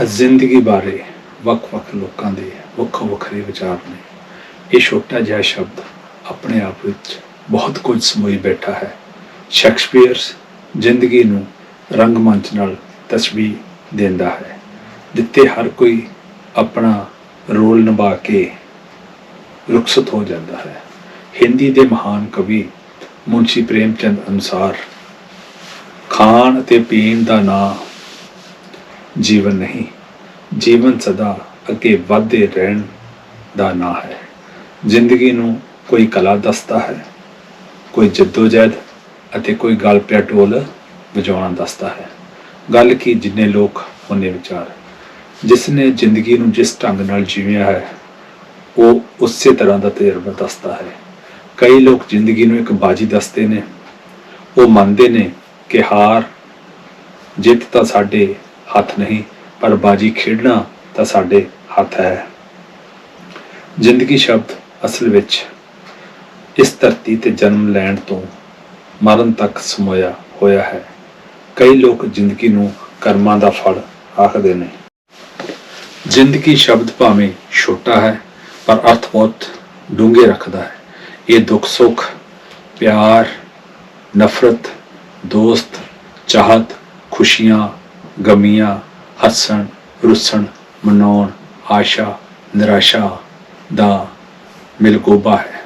ਜ਼ਿੰਦਗੀ ਬਾਰੇ ਵੱਖ-ਵੱਖ ਲੋਕਾਂ ਦੇ ਵੱਖੋ ਵੱਖਰੇ ਵਿਚਾਰ ਨੇ। ਇਹ ਛੋਟਾ ਜਿਹਾ ਸ਼ਬਦ ਆਪਣੇ ਆਪ ਵਿੱਚ ਬਹੁਤ ਕੁਝ ਸਮੋਈ ਬੈਠਾ ਹੈ। ਸ਼ੇਕਸਪੀਅਰ ਜ਼ਿੰਦਗੀ ਨੂੰ ਰੰਗਮੰਚ ਨਾਲ ਤਸਵੀਰ ਦਿੰਦਾ ਹੈ, ਜਿੱਥੇ ਹਰ ਕੋਈ ਆਪਣਾ ਰੋਲ ਨਿਭਾ ਕੇ ਰੁਖਸਤ ਹੋ ਜਾਂਦਾ ਹੈ। ਹਿੰਦੀ ਦੇ ਮਹਾਨ ਕਵੀ ਮੁਨਸ਼ੀ ਪ੍ਰੇਮ ਚੰਦ ਅਨੁਸਾਰ, ਖਾਣ ਅਤੇ ਪੀਣ ਦਾ ਨਾਂ ਜੀਵਨ ਨਹੀਂ। ਜੀਵਨ ਸਦਾ ਅੱਗੇ ਵਧਦੇ ਰਹਿਣ ਦਾ ਨਾਂ ਹੈ। ਜ਼ਿੰਦਗੀ ਨੂੰ ਕੋਈ ਕਲਾ ਦੱਸਦਾ ਹੈ, ਕੋਈ ਜਦੋਜਹਿਦ ਅਤੇ ਕੋਈ ਗਲ ਪਿਆ ਢੋਲ ਵਜਾਉਣਾ ਦੱਸਦਾ ਹੈ। ਗੱਲ ਕੀ ਜਿੰਨੇ ਲੋਕ ਉਹਨੇ ਵਿਚਾਰ। ਜਿਸ ਨੇ ਜ਼ਿੰਦਗੀ ਨੂੰ ਜਿਸ ਢੰਗ ਨਾਲ ਜੀਵਿਆ ਹੈ, ਉਹ ਉਸੇ ਤਰ੍ਹਾਂ ਦਾ ਤਜਰਬਾ ਦੱਸਦਾ ਹੈ। ਕਈ ਲੋਕ ਜ਼ਿੰਦਗੀ ਨੂੰ ਇੱਕ ਬਾਜੀ ਦੱਸਦੇ ਨੇ। ਉਹ ਮੰਨਦੇ ਨੇ ਕਿ ਹਾਰ ਜਿੱਤ ਤਾਂ ਸਾਡੇ ਹੱਥ ਨਹੀਂ, ਪਰ ਬਾਜੀ ਖੇਡਣਾ ਤਾਂ ਸਾਡੇ ਹੱਥ ਹੈ। ਜ਼ਿੰਦਗੀ ਸ਼ਬਦ ਅਸਲ ਵਿੱਚ ਇਸ ਧਰਤੀ ਤੇ ਜਨਮ ਲੈਣ ਤੋਂ ਮਰਨ ਤੱਕ ਸਮੋਇਆ ਹੋਇਆ ਹੈ। ਕਈ ਲੋਕ ਜ਼ਿੰਦਗੀ ਨੂੰ ਕਰਮਾਂ ਦਾ ਫਲ ਆਖਦੇ ਨੇ। ਜ਼ਿੰਦਗੀ ਸ਼ਬਦ ਭਾਵੇਂ ਛੋਟਾ ਹੈ, ਪਰ ਅਰਥ ਬਹੁਤ ਡੂੰਘੇ ਰੱਖਦਾ ਹੈ। ਇਹ ਦੁੱਖ ਸੁੱਖ, ਪਿਆਰ, ਨਫ਼ਰਤ, ਦੋਸਤ, ਚਾਹਤ, ਖੁਸ਼ੀਆਂ ਗਮੀਆਂ, ਹੱਸਣ, ਰੁੱਸਣ, ਮਨਾਉਣ, ਆਸ਼ਾ, ਨਿਰਾਸ਼ਾ ਦਾ ਮਿਲਗੋਬਾ ਹੈ।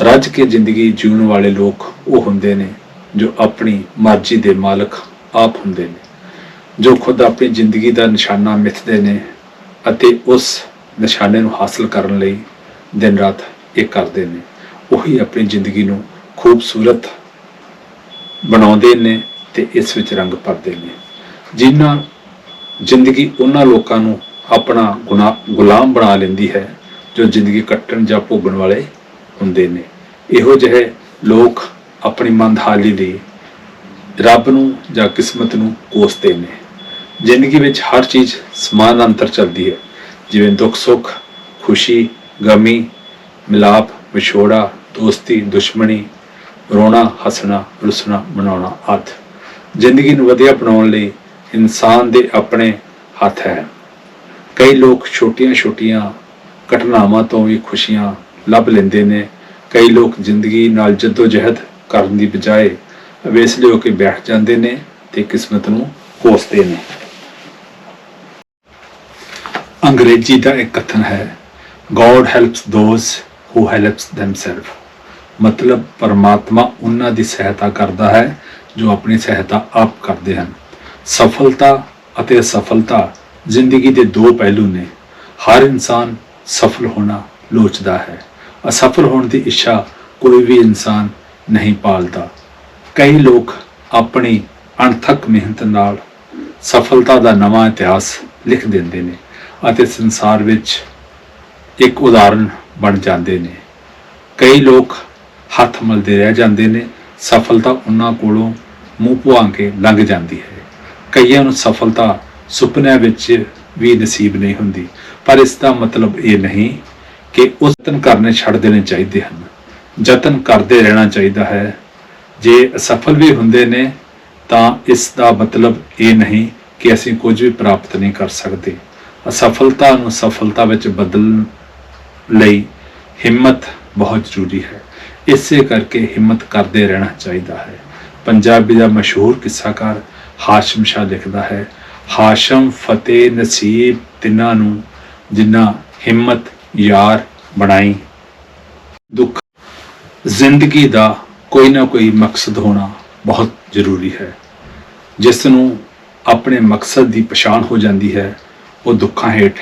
ਰੱਜ ਕੇ ਜ਼ਿੰਦਗੀ ਜਿਉਣ ਵਾਲੇ ਲੋਕ ਉਹ ਹੁੰਦੇ ਨੇ ਜੋ ਆਪਣੀ ਮਰਜ਼ੀ ਦੇ ਮਾਲਕ ਆਪ ਹੁੰਦੇ ਨੇ, ਜੋ ਖੁਦ ਆਪਣੀ ਜ਼ਿੰਦਗੀ ਦਾ ਨਿਸ਼ਾਨਾ ਮਿੱਥਦੇ ਨੇ ਅਤੇ ਉਸ ਨਿਸ਼ਾਨੇ ਨੂੰ ਹਾਸਲ ਕਰਨ ਲਈ ਦਿਨ ਰਾਤ ਇਹ ਕਰਦੇ ਨੇ। ਉਹੀ ਆਪਣੀ ਜ਼ਿੰਦਗੀ ਨੂੰ ਖੂਬਸੂਰਤ ਬਣਾਉਂਦੇ ਨੇ ਤੇ ਇਸ ਵਿੱਚ ਰੰਗ ਭਰਦੇ ਨੇ। ਜਿਨ੍ਹਾਂ ਜ਼ਿੰਦਗੀ ਉਹਨਾਂ ਲੋਕਾਂ ਨੂੰ ਆਪਣਾ ਗੁਨਾ, ਗੁਲਾਮ ਬਣਾ ਲੈਂਦੀ ਹੈ, ਜੋ ਜ਼ਿੰਦਗੀ ਕੱਟਣ ਜਾਂ ਭੋਗਣ ਵਾਲੇ ਹੁੰਦੇ ਨੇ। ਇਹੋ ਜਿਹੇ ਲੋਕ ਆਪਣੀ ਮੰਦਹਾਲੀ ਲਈ ਰੱਬ ਨੂੰ ਜਾਂ ਕਿਸਮਤ ਨੂੰ ਕੋਸਦੇ ਨੇ। ਜ਼ਿੰਦਗੀ ਵਿੱਚ ਹਰ ਚੀਜ਼ ਸਮਾਨ ਅੰਤਰ ਚੱਲਦੀ ਹੈ। ਜਿਵੇਂ ਦੁੱਖ, ਸੁੱਖ, ਖੁਸ਼ੀ, ਗਮੀ, ਮਿਲਾਪ, ਵਿਛੋੜਾ, ਦੋਸਤੀ, ਦੁਸ਼ਮਣੀ, ਰੋਣਾ, ਹੱਸਣਾ, ਰੁੱਸਣਾ, ਮਨਾਉਣਾ ਆਦਿ। ਜ਼ਿੰਦਗੀ ਨੂੰ ਵਧੀਆ ਬਣਾਉਣ ਲਈ ਇਨਸਾਨ ਦੇ ਆਪਣੇ ਹੱਥ ਹੈ। ਕਈ ਲੋਕ ਛੋਟੀਆਂ-ਛੋਟੀਆਂ ਘਟਨਾਵਾਂ ਤੋਂ ਵੀ ਖੁਸ਼ੀਆਂ ਲੱਭ ਲੈਂਦੇ ਨੇ। ਕਈ ਲੋਕ ਜ਼ਿੰਦਗੀ ਨਾਲ ਜਦੋਜਹਿਦ ਕਰਨ ਦੀ ਬਜਾਏ ਅਵੇਸਲੇ ਹੋ ਕੇ ਬੈਠ ਜਾਂਦੇ ਨੇ ਤੇ ਕਿਸਮਤ ਨੂੰ ਕੋਸਦੇ ਨੇ। ਅੰਗਰੇਜ਼ੀ ਦਾ ਇੱਕ ਕਥਨ ਹੈ God helps those who helps themselves ਮਤਲਬ ਪਰਮਾਤਮਾ ਉਹਨਾਂ ਦੀ ਸਹਾਇਤਾ ਕਰਦਾ ਹੈ ਜੋ ਆਪਣੀ ਸਹਾਇਤਾ ਆਪ ਕਰਦੇ ਹਨ। ਸਫਲਤਾ ਅਤੇ ਅਸਫਲਤਾ ਜ਼ਿੰਦਗੀ ਦੇ ਦੋ ਪਹਿਲੂ ਨੇ। ਹਰ ਇਨਸਾਨ ਸਫਲ ਹੋਣਾ ਲੋਚਦਾ ਹੈ। ਅਸਫਲ ਹੋਣ ਦੀ ਇੱਛਾ ਕੋਈ ਵੀ ਇਨਸਾਨ ਨਹੀਂ ਪਾਲਦਾ। ਕਈ ਲੋਕ ਆਪਣੀ ਅਣਥੱਕ ਮਿਹਨਤ ਨਾਲ ਸਫਲਤਾ ਦਾ ਨਵਾਂ ਇਤਿਹਾਸ ਲਿਖ ਦਿੰਦੇ ਨੇ ਅਤੇ ਸੰਸਾਰ ਵਿੱਚ ਇੱਕ ਉਦਾਹਰਣ ਬਣ ਜਾਂਦੇ ਨੇ। ਕਈ ਲੋਕ ਹੱਥ ਮਲਦੇ ਰਹਿ ਜਾਂਦੇ ਨੇ। ਸਫਲਤਾ ਉਹਨਾਂ ਕੋਲੋਂ ਮੂੰਹ ਪੁਆਂ ਕੇ ਲੰਘ ਜਾਂਦੀ ਹੈ। ਕਈਆਂ ਨੂੰ ਸਫਲਤਾ ਸੁਪਨਿਆਂ ਵਿੱਚ ਵੀ ਨਸੀਬ ਨਹੀਂ ਹੁੰਦੀ। ਪਰ ਇਸ ਦਾ ਮਤਲਬ ਇਹ ਨਹੀਂ ਕਿ ਉਸ ਯਤਨ ਕਰਨੇ ਛੱਡ ਦੇਣੇ ਚਾਹੀਦੇ ਹਨ। ਯਤਨ ਕਰਦੇ ਰਹਿਣਾ ਚਾਹੀਦਾ ਹੈ। ਜੇ ਅਸਫਲ ਵੀ ਹੁੰਦੇ ਨੇ, ਤਾਂ ਇਸ ਦਾ ਮਤਲਬ ਇਹ ਨਹੀਂ ਕਿ ਅਸੀਂ ਕੁਝ ਵੀ ਪ੍ਰਾਪਤ ਨਹੀਂ ਕਰ ਸਕਦੇ। ਅਸਫਲਤਾ ਨੂੰ ਸਫਲਤਾ ਵਿੱਚ ਬਦਲਣ ਲਈ ਹਿੰਮਤ ਬਹੁਤ ਜ਼ਰੂਰੀ ਹੈ। ਇਸੇ ਕਰਕੇ ਹਿੰਮਤ ਕਰਦੇ ਰਹਿਣਾ ਚਾਹੀਦਾ ਹੈ। ਪੰਜਾਬੀ ਦਾ ਮਸ਼ਹੂਰ ਕਿੱਸਾਕਾਰ ਹਾਸ਼ਮ ਸ਼ਾਹ ਲਿਖਦਾ ਹੈ, ਹਾਸ਼ਮ ਫਤਿਹ ਨਸੀਬ ਤਿੰਨਾਂ ਨੂੰ ਜਿਨ੍ਹਾਂ ਹਿੰਮਤ ਯਾਰ ਬਣਾਈ। ਦੁੱਖ ਜ਼ਿੰਦਗੀ ਦਾ ਕੋਈ ਨਾ ਕੋਈ ਮਕਸਦ ਹੋਣਾ ਬਹੁਤ ਜ਼ਰੂਰੀ ਹੈ। ਜਿਸ ਨੂੰ ਆਪਣੇ ਮਕਸਦ ਦੀ ਪਛਾਣ ਹੋ ਜਾਂਦੀ ਹੈ, ਉਹ ਦੁੱਖਾਂ ਹੇਠ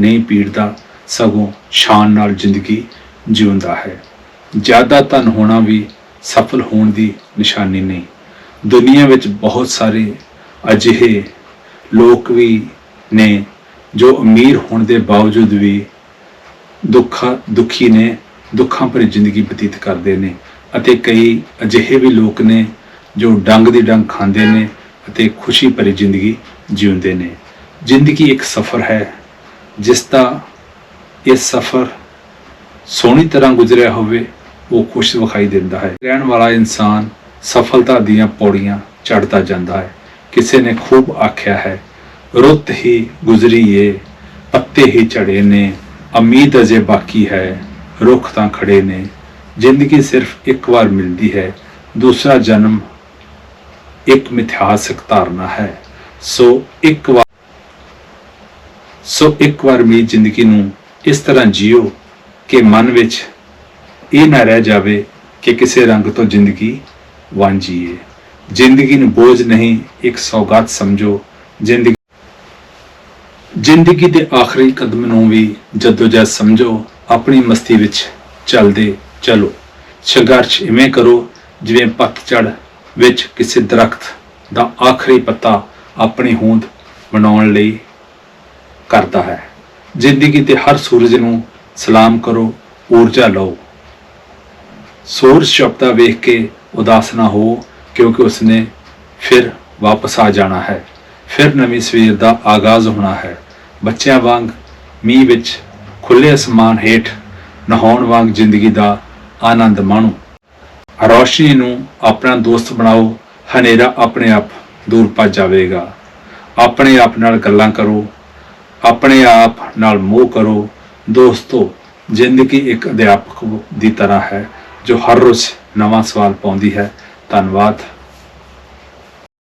ਨਹੀਂ ਪੀੜਦਾ, ਸਗੋਂ ਸ਼ਾਨ ਨਾਲ ਜ਼ਿੰਦਗੀ ਜਿਉਂਦਾ ਹੈ। ਜ਼ਿਆਦਾ ਧਨ ਹੋਣਾ ਵੀ ਸਫਲ ਹੋਣ ਦੀ ਨਿਸ਼ਾਨੀ ਨਹੀਂ। ਦੁਨੀਆ ਵਿੱਚ ਬਹੁਤ ਸਾਰੇ ਅਜਿਹੇ ਲੋਕ ਵੀ ਨੇ ਜੋ ਅਮੀਰ ਹੋਣ ਦੇ ਬਾਵਜੂਦ ਵੀ ਦੁੱਖਾਂ, ਦੁਖੀ ਨੇ, ਦੁੱਖਾਂ ਭਰੀ ਜ਼ਿੰਦਗੀ ਬਤੀਤ ਕਰਦੇ ਨੇ ਅਤੇ ਕਈ ਅਜਿਹੇ ਵੀ ਲੋਕ ਨੇ ਜੋ ਡੰਗ ਦੀ ਡੰਗ ਖਾਂਦੇ ਨੇ ਅਤੇ ਖੁਸ਼ੀ ਭਰੀ ਜ਼ਿੰਦਗੀ ਜਿਉਂਦੇ ਨੇ। ਜ਼ਿੰਦਗੀ ਇੱਕ ਸਫ਼ਰ ਹੈ, ਜਿਸ ਦਾ ਇਹ ਸਫ਼ਰ ਸੋਹਣੀ ਤਰ੍ਹਾਂ ਗੁਜ਼ਰਿਆ ਹੋਵੇ ਉਹ ਖੁਸ਼ ਵਿਖਾਈ ਦਿੰਦਾ ਹੈ। ਰਹਿਣ ਵਾਲਾ ਇਨਸਾਨ ਸਫਲਤਾ ਦੀਆਂ ਪੌੜੀਆਂ ਚੜ੍ਹਦਾ ਜਾਂਦਾ ਹੈ। ਕਿਸੇ ਨੇ ਖੂਬ ਆਖਿਆ ਹੈ, ਰੁੱਤ ਹੀ ਗੁਜ਼ਰੀ ਏ ਪੱਤੇ ਹੀ ਝੜੇ ਨੇ, ਉਮੀਦ ਅਜੇ ਬਾਕੀ ਹੈ, ਰੁੱਖ ਤਾਂ ਖੜੇ ਨੇ। ਜ਼ਿੰਦਗੀ ਸਿਰਫ ਇੱਕ ਵਾਰ ਮਿਲਦੀ ਹੈ, ਦੂਸਰਾ ਜਨਮ ਇੱਕ ਮਿਥਿਹਾਸਕ ਧਾਰਨਾ ਹੈ। ਸੋ ਇੱਕ ਵਾਰ ਸੋ ਇੱਕ ਵਾਰ ਮੇਰੀ ਜ਼ਿੰਦਗੀ ਨੂੰ ਇਸ ਤਰ੍ਹਾਂ ਜੀਓ ਕਿ ਮਨ ਵਿੱਚ ਇਹ ਨਾ ਰਹਿ ਜਾਵੇ ਕਿ ਕਿਸੇ ਰੰਗ ਤੋਂ ਜ਼ਿੰਦਗੀ ਵਾਂਝੀਏ ਜ਼ਿੰਦਗੀ ਨੂੰ ਬੋਝ ਨਹੀਂ, ਇੱਕ ਸੌਗਾਤ ਸਮਝੋ। ਜ਼ਿੰਦਗੀ ਜ਼ਿੰਦਗੀ ਦੇ ਆਖਰੀ ਕਦਮ ਨੂੰ ਵੀ ਜਦੋਜਹਿਦ ਸਮਝੋ। ਆਪਣੀ ਮਸਤੀ ਵਿੱਚ ਚੱਲਦੇ ਚਲੋ। ਸੰਘਰਸ਼ ਇਵੇਂ ਕਰੋ ਜਿਵੇਂ ਪਤਝੜ ਵਿੱਚ ਕਿਸੇ ਦਰਖਤ ਦਾ ਆਖਰੀ ਪੱਤਾ ਆਪਣੀ ਹੋਂਦ ਬਣਾਉਣ ਲਈ ਕਰਦਾ ਹੈ। ਜ਼ਿੰਦਗੀ ਤੇ ਹਰ ਸੂਰਜ ਨੂੰ ਸਲਾਮ ਕਰੋ, ਊਰਜਾ ਲਓ। ਸੂਰਜ ਸ਼ਬਦਾ ਵੇਖ ਕੇ ਉਦਾਸ ਨਾ ਹੋ, ਕਿਉਂਕਿ ਉਸਨੇ ਫਿਰ ਵਾਪਸ ਆ ਜਾਣਾ ਹੈ। ਫਿਰ ਨਵੀਂ ਸਵੇਰ ਦਾ ਆਗਾਜ਼ ਹੋਣਾ ਹੈ। ਬੱਚਿਆਂ ਵਾਂਗ ਮੀਂਹ ਵਿੱਚ ਖੁੱਲੇ ਅਸਮਾਨ ਹੇਠ ਨਹਾਉਣ ਵਾਂਗ ਜ਼ਿੰਦਗੀ ਦਾ ਆਨੰਦ ਮਾਣੋ। ਰੌਸ਼ਨੀ ਨੂੰ ਆਪਣਾ ਦੋਸਤ ਬਣਾਓ, ਹਨੇਰਾ ਆਪਣੇ ਆਪ ਦੂਰ ਭੱਜ ਜਾਵੇਗਾ। ਆਪਣੇ ਆਪ ਨਾਲ ਗੱਲਾਂ ਕਰੋ, ਆਪਣੇ ਆਪ ਨਾਲ ਮੋਹ ਕਰੋ। ਦੋਸਤੋ, ਜ਼ਿੰਦਗੀ ਇੱਕ ਅਧਿਆਪਕ ਦੀ ਤਰ੍ਹਾਂ ਹੈ। ਜੋ ਹਰ ਰੋਜ਼ ਨਵਾਂ ਸਵਾਲ ਪਾਉਂਦੀ ਹੈ ਧੰਨਵਾਦ।